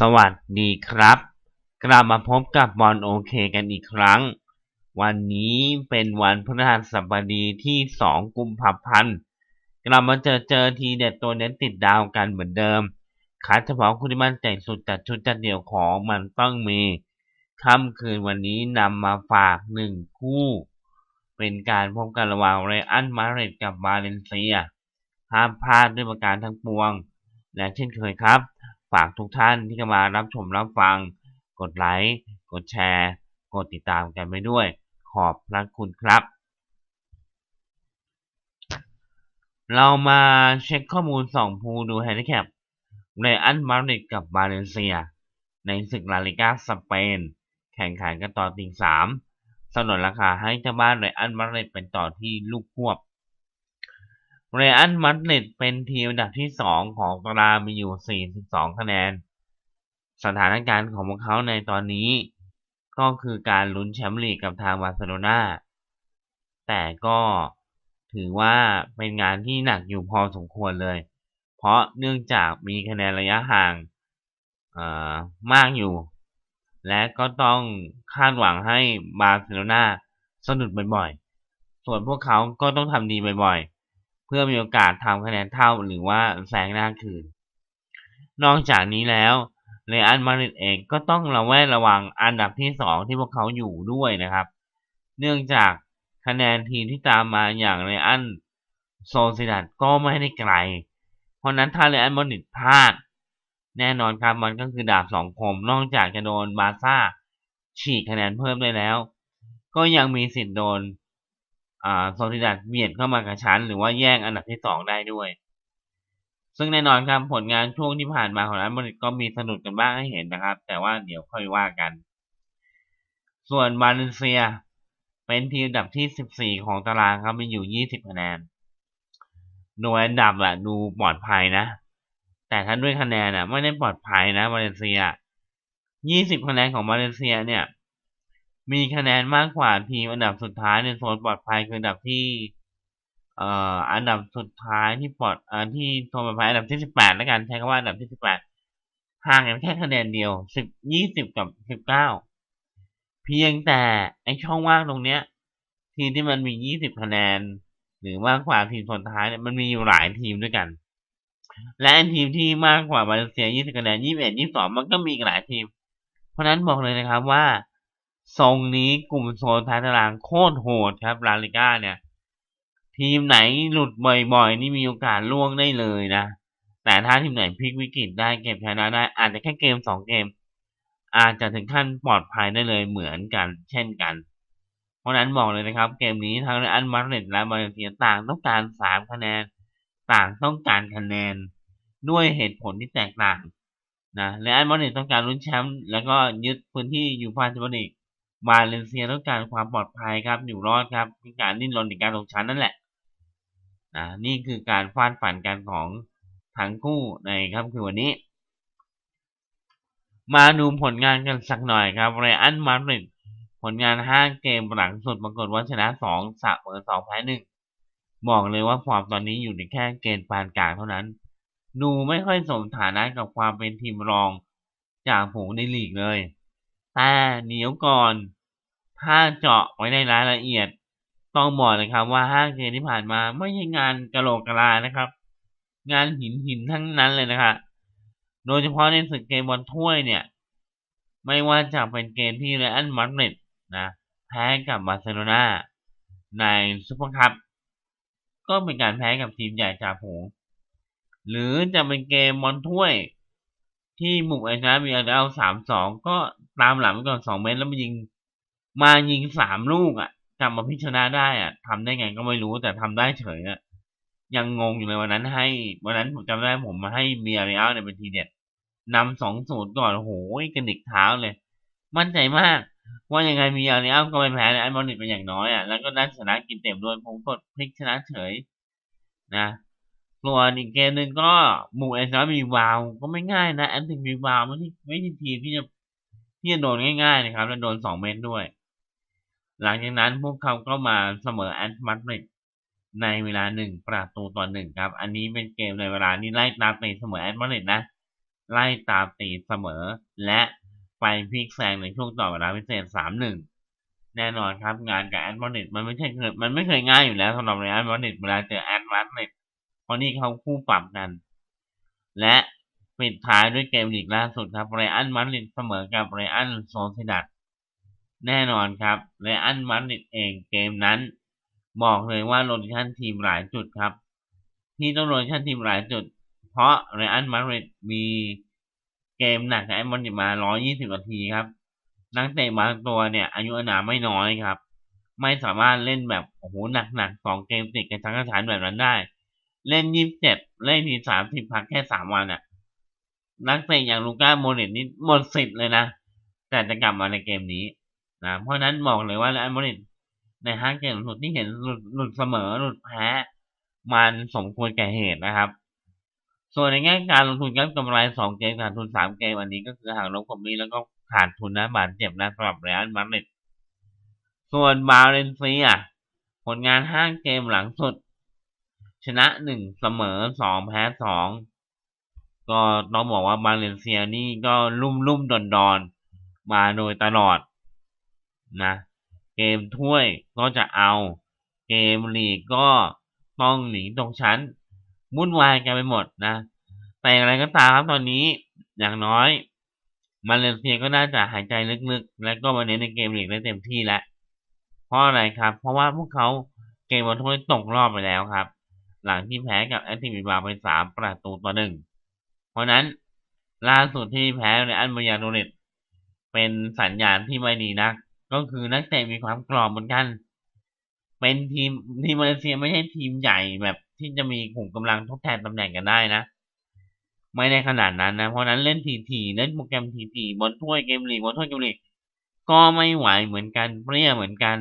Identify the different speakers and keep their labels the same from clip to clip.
Speaker 1: สวัสดีครับ กลับมาพบกับบอลโอเคกันอีกครั้ง วันนี้เป็นวันพฤหัสบดีที่ 2 กุมภาพันธ์กลับมาเจอเจอทีเด็ดตัวเน้นติดดาวกันเหมือนเดิมคัดเฉพาะคุณที่มั่นใจสุดจัดชุดจัดเดี่ยวของมันต้องมีค่ำคืนวันนี้นำมาฝากหนึ่งคู่ เป็นการพบกันระหว่างเรอันมาเรตกับบาเลนเซีย ห้ามพลาดด้วยประการทั้งปวง และเช่นเคยครับ ฝากทุกท่านที่เข้ามารับชมรับฟัง กดไลค์ กดแชร์ กดติดตามกันไปด้วย ขอบพระคุณครับ เรามาเช็คข้อมูลสองภูดูแฮนดิแคปเรอันมาดริดกับบาเลนเซีย ในศึกลาลิกาสเปน แข่งขันกันต่อติงสามสนนราคาให้เจ้าบ้านเรอันมาดริดเป็นต่อที่ลูกควบ เรอัลมาดริดเป็นทีมอันดับที่ 2 ของตารางมีอยู่ 42 คะแนน สถานการณ์ของพวกเขาในตอนนี้ ก็คือการลุ้นแชมป์ลีกกับทางบาร์เซโลนาแต่ก็ถือว่าเป็นงานที่หนักอยู่พอสมควรเลย เพราะเนื่องจากมีคะแนนระยะห่างมากอยู่ และก็ต้องคาดหวังให้บาร์เซโลนาสะดุดบ่อยๆ ส่วนพวกเขาก็ต้องทำดีบ่อยๆ พื่อมีโอกาสทำคะแนนเท่าหรือว่าแซงหน้าคืน นอกจากนี้แล้วเรอัลมาดริดเองก็ต้องระแวดระวังอันดับที่สองที่พวกเขาอยู่ด้วยนะครับ เนื่องจากคะแนนทีมที่ตามมาอย่างเรอัลโซซิดัดก็ไม่ได้ไกล เพราะนั้นถ้าเรอัลมาดริดพลาด แน่นอนครับมันก็คือดาบสองคม นอกจากจะโดนบาซ่าฉีกคะแนนเพิ่มได้แล้ว ก็ยังมีสิทธิ์โดน โซลิดัสเบียดเข้ามากับชั้นหรือว่าแย่งอันดับที่สองได้ด้วย ซึ่งแน่นอนครับผลงานช่วงที่ผ่านมาของร้านบริตก็มีสนุกกันบ้างให้เห็นนะครับ แต่ว่าเดี๋ยวค่อยว่ากัน ส่วนบาเลเซีย เป็นทีมอันดับที่ 14 ของตารางครับมีอยู่ 20 คะแนนโดยอันดับอะดูปลอดภัยนะ แต่ถ้าด้วยคะแนนอะไม่ได้ปลอดภัยนะบาเลเซีย 20 คะแนนของบาเลเซียเนี่ย มีคะแนนมากกว่าทีมอันดับสุดท้ายในโซนปลอดภัยคืออันดับที่เอ่ออันดับสุดท้ายที่ปลอดอ่าที่โซนปลอดภัยอันดับที่สิบแปดแล้วกันใช้คำว่าอันดับที่สิบแปดห่างกันแค่คะแนนเดียวสิบยี่สิบกับสิบเก้าเพียงแต่ไอช่องว่างตรงเนี้ย ทีมที่มันมียี่สิบคะแนน หรือมากกว่าทีมสุดท้ายเนี่ยมันมีอยู่หลายทีมด้วยกัน และทีมที่มากกว่ามาเลเซียยี่สิบคะแนนยี่สิบเอ็ดยี่สิบสองมันก็มีหลายทีม เพราะนั้นบอกเลยนะครับว่า ทรงนี้กลุ่มโซนท้ายตารางโคตรโหดครับลาลิก้าเนี่ย ทีมไหนหลุดบ่อยๆ นี่มีโอกาสล่วงได้เลยนะ แต่ถ้าทีมไหนพลิกวิกฤตได้เก็บชนะได้อาจจะแค่เกมสองเกม อาจจะถึงขั้นปลอดภัยได้เลยเหมือนกัน เช่นกัน เพราะนั้นบอกเลยนะครับ เกมนี้ทั้งอันมาร์เรตและบาเลเซียต่างต้องการสามคะแนน ต่างต้องการคะแนนด้วยเหตุผลที่แตกต่างนะและอันมาร์เรตต้องการลุ้นแชมป์แล้วก็ยึดพื้นที่ยูฟาแชมเปี้ยนลีก มาเลเซียต้องการความปลอดภัยครับอยู่รอดครับคือการดิ้นรนในการลงชั้นนั่นแหละนะนี่คือการฟาดฝันกันของทั้งคู่ในครับคือวันนี้ มาดูผลงานกันสักหน่อยครับเรอันมาดริดผลงาน 5 เกมหลังสุดปรากฏว่าชนะ2สะเสมอ2แพ้1บอกเลยว่าฟอร์มตอนนี้อยู่ในแค่เกณฑ์ปานกลางเท่านั้น ดูไม่ค่อยสมฐานะกับความเป็นทีมรองจากผงในลีกเลย แต่เดี๋ยวก่อน ถ้าเจาะไว้ในรายละเอียด ต้องบอกเลยครับว่าห้าเกมที่ผ่านมาไม่ใช่งานกระโหลกกระลานะครับ งานหินหินทั้งนั้นเลยนะครับโดยเฉพาะในศึกเกมบอลถ้วยเนี่ย ไม่ว่าจะเป็นเกมที่เรอัลมาดริดนะแพ้กับบาร์เซโลนาในซุปเปอร์คัพก็เป็นการแพ้กับทีมใหญ่จากผงหรือจะเป็นเกมบอลถ้วย ที่บุกไอชนะมีอาเอาสามสองก็ตามหลังไปก่อนสองเมตรแล้วมายิง มายิงสามลูกอะกลับมาพิชนะได้อะทำได้ไงก็ไม่รู้แต่ทำได้เฉยอะยังงงอยู่เลยวันนั้นให้ วันนั้นผมจำได้ผมมาให้เมียริอัลเนี่ยเป็นทีเด็ดนำสองศูนย์ก่อนโอ้โหกระดิกเท้าเลย มั่นใจมาก ว่ายังไงมีอาริอัลก็ไม่แพ้ไอ้บอลนิตเป็นอย่างน้อยอะแล้วก็ได้ชนะกินเต็มด้วยผมกดพลิกชนะเฉยนะ ส่วนอีกเกมหนึ่งก็หมู่เอสมีวาวก็ไม่ง่ายนะแอนติมีวาวไม่ใช่ไม่ใช่ทีมที่จะที่จะโดนง่ายๆนะครับ แล้วโดนสองเมตรด้วย หลังจากนั้นพวกเขาก็มาเสมอแอนต์มาดริดในเวลาหนึ่งประตูต่อหนึ่งครับ อันนี้เป็นเกมในเวลานี้ไล่ตามไปเสมอแอนต์มาดริดนะ ไล่ตามตีเสมอและไปพลิกแซงในช่วงต่อเวลาพิเศษ3-1แน่นอนครับงานกับแอดมอนิตมันไม่ใช่เคยมันไม่เคยง่ายอยู่แล้วสำหรับเรอัลมาดริดเวลาเจอแอดมาดริดเพ ราะนี่เขาคู่ปรับกัน และปิดท้ายด้วยเกมลีกล่าสุดครับเรอัลมาดริดเสมอกับเรอัลโซซิดัดแน่นอนครับเรอัลมาดริดเองเกมนั้น บอกเลยว่าโรดิชันทีมหลายจุดครับ ที่ต้องโรดิชันทีมหลายจุด เพราะเรอัลมาดริดมีเกมหนักกับแอดมอนิมา 120 นาทีครับ นักเตะบางตัวเนี่ย อายุอนามไม่น้อยครับ ไม่สามารถเล่นแบบโอ้โหหนักๆสองเกมติดกันทั้งกระชานแบบนั้นได้ เล่น27เล่นที30พักแค่3วันอะ่ะ นักเตะอย่างลูก้าโมเนตนี่หมดสิทธิ์เลยนะ แต่จะกลับมาในเกมนี้นะเพราะนั้นบอกเลยว่าแอดมอนิตในห้าเกมหลุดที่เห็นหลุดหลุดเสมอหลุดแพ้มันสมควรแก่เหตุนะครับ ส่วนในแง่การลงทุนกับกำไรสองเกมขาดทุนสามเกมอันนี้ก็คือหากลบกบนี้แล้วก็ขาดทุนนะบาดเจ็บนะสำหรับเรอัลมาดริดส่วนบาเลนเซียผลงานห้าเกมหลังสุด ชนะหนึ่งเสมอสองแพ้สองก็ต้องบอกว่าบาเลนเซียนี่ก็ลุ่มลุ่มดอนดอนมาโดยตลอดนะ เกมถ้วยก็จะเอา เกมลีกก็ต้องหนีตรงชั้นวุ่นวายกันไปหมดนะ แต่อะไรก็ตามครับตอนนี้อย่างน้อยมาเลเซียก็น่าจะหายใจลึกๆ และก็มาเน้นในเกมลีกได้เต็มที่แล้วเพราะอะไรครับ เพราะว่าพวกเขาเกมบอลถ้วยตกรอบไปแล้วครับ หลังที่แพ้กับแอตติมิบาไปสามประตูต่อหนึ่งเพราะนั้นล่าสุดที่แพ้ในอันมายาโดเรตเป็นสัญญาณที่ไม่ดีนักก็คือนักเตะมีความกรอบเหมือนกัน เป็นทีมทีมมาเลเซียไม่ใช่ทีมใหญ่แบบที่จะมีกลุ่มกำลังทดแทนตำแหน่งกันได้นะ ไม่ได้ขนาดนั้นนะ เพราะนั้นเล่นทีทีเล่นโปรแกรมทีทีบนถ้วยเกมลีกบนถ้วยเกมลีกก็ไม่ไหวเหมือนกันเปรี้ยเหมือนกัน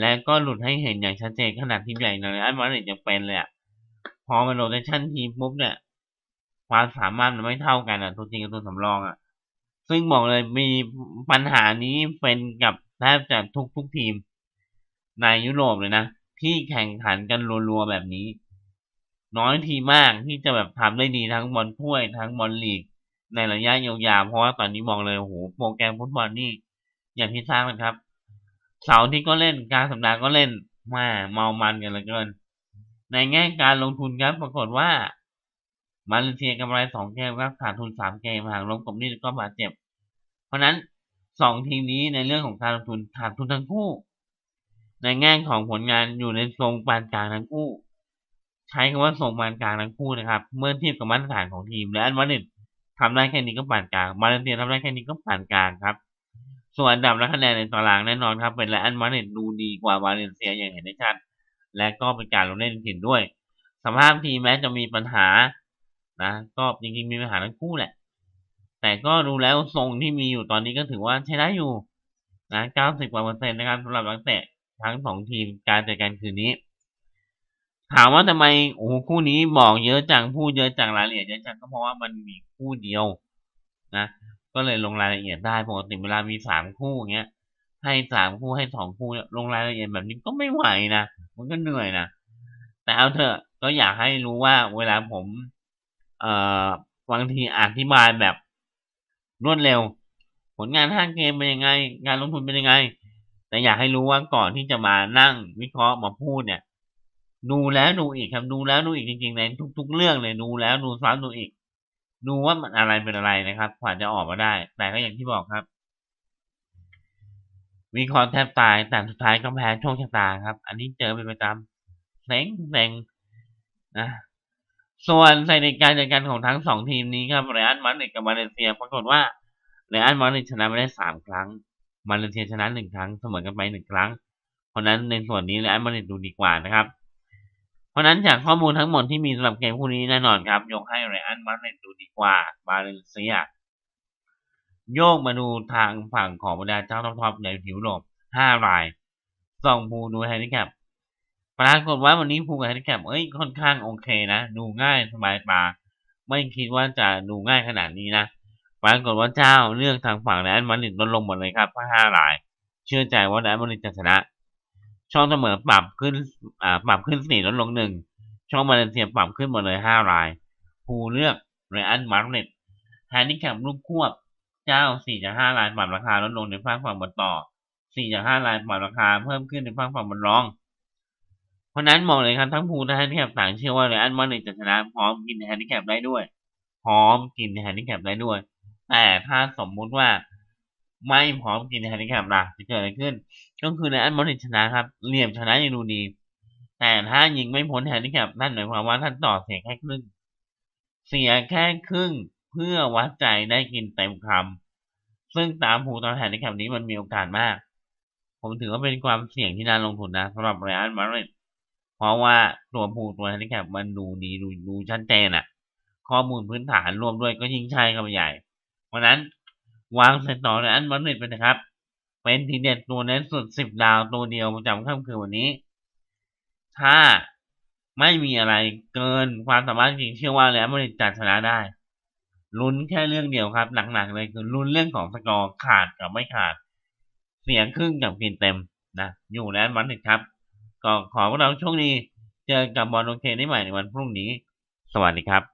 Speaker 1: และก็หลุดให้เห็นอย่างชัดเจนขนาดทีมใหญ่ในอันมาดริดยังเป็นเลยอะพอมันโรเตชันทีมปุ๊บเนี่ยความสามารถมันไม่เท่ากันอะตัวจริงกับตัวสำรองอะ ซึ่งบอกเลยมีปัญหานี้เป็นกับแทบจะทุกทุกทีม ในยุโรปเลยนะ ที่แข่งขันกันรัวๆแบบนี้ น้อยทีมากที่จะแบบทำได้ดีทั้งบอลถ้วย ทั้งบอลลีก ในระยะยาวๆเพราะว่าตอนนี้มองเลยโอ้โหโปรแกรมฟุตบอลนี่อย่างที่ทราบกันครับ เสาร์ที่ก็เล่นกลารสัปดาห์ก็เล่นมาเมามันกันเหลือเกิน ในแง่การลงทุนครับปรากฏว่า มาเลเซียกำไรสองเกมครับขาดทุนสามเกมห่างลงกบนี่ก็บาดเจ็บ เพราะนั้นสองทีมนี้ในเรื่องของการลงทุนขาดทุนทั้งคู่ ในแง่ของผลงานอยู่ในทรงปานกลางทั้งคู่ ใช้คำว่าทรงปานกลางทั้งคู่นะครับ เมื่อเทียบกับมาตรฐานของทีมและอันมาดริดทำได้แค่นี้ก็ปานกลาง มาเลเซียทำได้แค่นี้ก็ปานกลางครับ ส่วนอันดับและคะแนนในตารางแน่นอนครับเป็นไลอันมาดริดดูดีกว่ามาเลนเซียอย่างเห็นได้ชัด และก็เป็นการลงเล่นถิ่นด้วยสภาพทีมแม้จะมีปัญหานะ ก็จริงๆมีปัญหาทั้งคู่แหละ แต่ก็ดูแล้วทรงที่มีอยู่ตอนนี้ก็ถือว่าใช้ได้อยู่นะ90กว่าเปอร์เซ็นต์นะครับสำหรับนักเตะทั้งสองทีมการเจัดการคืนนี้ ถามว่าทำไมโอ้คู่นี้บอกเยอะจังพูดเยอะจังรายละเอียดเยอะจังก็เพราะว่ามันมีคู่เดียวนะ ก็เลยลงรายละเอียดได้ปกติเวลามีสามคู่อย่างเงี้ย ให้สามคู่ให้สองคู่ลงรายละเอียดแบบนี้ก็ไม่ไหวนะมันก็เหนื่อยนะแต่เอาเถอะก็อยากให้รู้ว่าเวลาผม เอ่อบางทีอธิบายแบบรวดเร็ว ผลงานห้างเกมเป็นยังไง งานลงทุนเป็นยังไง แต่อยากให้รู้ว่าก่อนที่จะมานั่งวิเคราะห์มาพูดเนี่ย ดูแล้วดูอีกครับดูแล้วดูอีกจริงๆในทุก ๆ เรื่องเลยดูแล้วดูซ้ำดูอีก ดูว่ามันอะไรเป็นอะไรนะครับกว่าจะออกมาได้ แต่ก็อย่างที่บอกครับ วิเคราะห์แทบตายแต่สุดท้ายก็แพ้โชคชะตาครับ อันนี้เจอเป็นประจำเซ็งเซ็งนะส่วนสถิติการจัดการของทั้งสองทีมนี้ครับเรอัลมาดริดกับมาเลเซียปรากฏว่าเรอัลมาดริดชนะไปได้สามครั้งมาเลเซียชนะหนึ่งครั้งเสมอกันไปหนึ่งครั้ง เพราะนั้นในส่วนนี้เรอัลมาดริดดูดีกว่านะครับ เพราะนั้นจากข้อมูลทั้งหมดที่มีสำหรับเกมคู่นี้แน่นอนครับ ยกให้เรอัลมาดริดดูดีกว่ามาเลเซีย โยกมาดูทางฝั่งของบรรดาเจ้าท็อปๆในผิวโลกห้ารายส่องภูดูแฮนดิแคปปรากฏว่าวันนี้ภูกับแฮนดิแคปเอ้ยค่อนข้างโอเคนะ ดูง่ายสบายตาไม่คิดว่าจะดูง่ายขนาดนี้นะปรากฏว่าเจ้าเลือกทางฝั่งแอดมาริดลดลงหมดเลยครับห้าราย เชื่อใจว่าแอดมาริดจะชนะ ช่องเสมอปรับขึ้นอ่าปรับขึ้นสี่ลดลงหนึ่งช่องมาเลเซียปรับขึ้นหมดเลยห้ารายภูเลือกเรอัลมาดริดแฮนดิแคปลูกควบ เจ้า4.5ล้านปรับราคาลดลงในภาคฝั่งบนต่อ4.5ล้านปรับราคาเพิ่มขึ้นในภาคฝั่งบนรอง เพราะนั้นมองเลยครับทั้งพูและแฮนดิแคปต่างเชื่อว่าเรอัลมาดริดจะชนะพร้อมกินแฮนดิแคปได้ด้วย พร้อมกินแฮนดิแคปได้ด้วย แต่ถ้าสมมุติว่า ไม่พร้อมกินแฮนดิแคปล่ะจะเกิดอะไรขึ้น ก็คือเรอัลมาดริชนะครับ เหลี่ยมชนะยังดูดี แต่ถ้ายิงไม่พ้นแฮนดิแคปนั่นหมายความว่าท่านต่อเสียแค่ครึ่ง เสียแค่ครึ่งเพื่อวัดใจได้กินเต็มคำซึ่งตามผูตอนแฮนดิแคปนี้มันมีโอกาสมาก ผมถือว่าเป็นความเสี่ยงที่น่าลงทุนนะสำหรับเรอัลมาดริดเพราะว่าตัวผูตัวแฮนดิแคปมันดูดีดูดูชัดเจนอะข้อมูลพื้นฐานรวมด้วยก็ยิ่งใช่ครับใหญ่ เพราะนั้น วางเสร็จต่อเรอัลมาดริดไปนะครับ เป็นทีเด็ดตัวเน้นสุดสิบดาวตัวเดียวประจำค่ำคืนวันนี้ ถ้าไม่มีอะไรเกินความสามารถจริงเชื่อว่าเรอัลมาดริดจะชนะได้ ลุ้นแค่เรื่องเดียวครับ หนักๆเลยคือลุ้นเรื่องของสกอร์ขาดกับไม่ขาด เสียงครึ่งกับกินเต็มนะอยู่แล้วมันถึงครับ ก็ขอพวกเราโชคดี เจอกับบอลโอเคได้ใหม่ในวันพรุ่งนี้ สวัสดีครับ